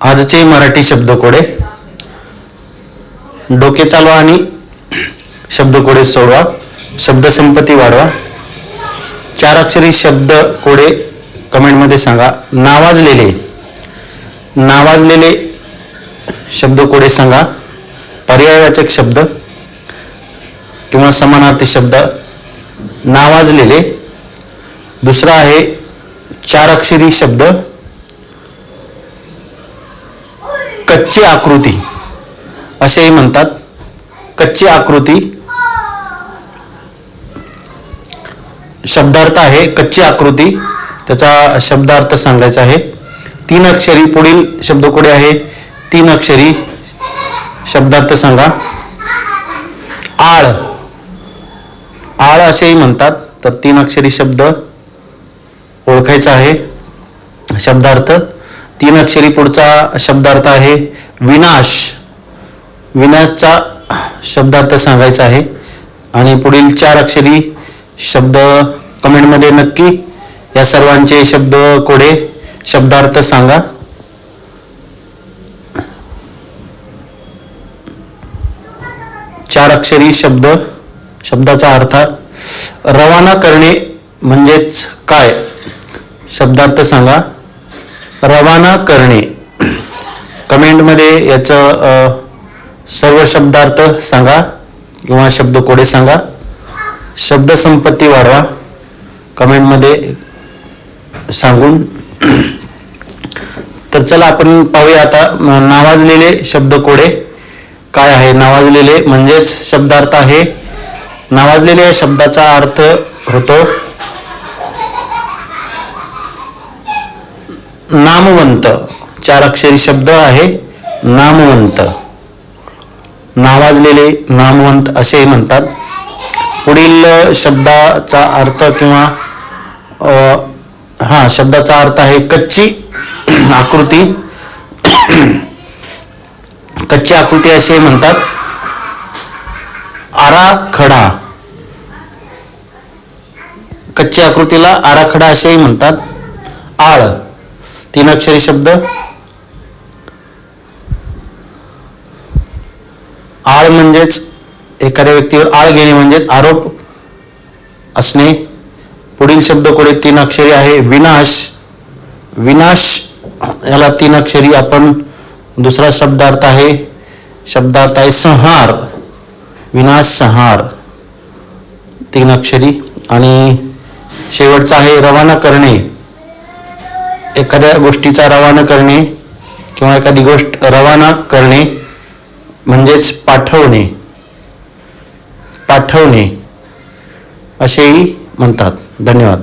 आजचे मराठी शब्दकोडे. डोके चालवा आणि शब्दकोडे सोडवा. शब्दसंपत्ती वाढवा. चार अक्षरी शब्द कोडे कमेंटमध्ये सांगा. नावाजलेले. नावाजलेले शब्दकोडे सांगा. पर्यायवाचक शब्द किंवा समानार्थी शब्द. नावाजलेले. दुसरा आहे चार अक्षरी शब्द. कच्ची आकृती. असेही म्हणतात. कच्ची आकृती. शब्दार्थ आहे कच्ची आकृती. त्याचा शब्दार्थ सांगायचा आहे. तीन अक्षरी पुढील शब्दकोडे आहे? तीन अक्षरी शब्दार्थ सांगा. आळ. आळ असेही म्हणतात. तर तीन अक्षरी शब्द ओळखायचा आहे. शब्दार्थ. तीन अक्षरी पुढचा शब्दार्थ आहे विनाश. विनाशचा शब्दार्थ सांगायचा आहे. आणि पुढील चार अक्षरी शब्द कमेंटमध्ये नक्की या सर्वांचे शब्द कोडे शब्दार्थ सांगा. चार अक्षरी शब्द शब्दाचा अर्थ रवाना करणे म्हणजेच काय? शब्दार्थ सांगा. रवाना करणे. कमेंटमध्ये याचं सर्व शब्दार्थ सांगा किंवा शब्दकोडे सांगा. शब्दसंपत्ती वाढवा. कमेंटमध्ये सांगून. तर चला आपण पाहूया आता नावाजलेले शब्दकोडे काय आहे? नावाजलेले म्हणजेच शब्दार्थ आहे. नावाजलेले या शब्दाचा अर्थ होतो नामवंत. चार अक्षरी शब्द आहे नामवंत. नावाजलेले नामवंत असे म्हणतात. पुढील शब्दाचा अर्थ किंवा हा शब्दाचा अर्थ आहे कच्ची आकृती. कच्ची आकृती असे म्हणतात. आराखडा. कच्ची आकृतीला आराखडा असेही म्हणतात. आळ. तीन अक्षरी शब्द. आळ म्हणजेच एखाद्या व्यक्तीवर आळ घेणे म्हणजेच आरोप असणे. पुढील शब्द कोडे तीन अक्षरी आहे विनाश. विनाश याला तीन अक्षरी आपण दुसरा शब्दार्थ आहे. शब्दार्थ आहे संहार. विनाश संहार. तीन अक्षरी. आणि शेवटचा आहे रवाना करणे. एखाद्या गोष्टीचा रवाना करणे किंवा एखादी गोष्ट रवाना करणे म्हणजेच पाठवणे पाठवणे असेही म्हणतात. धन्यवाद.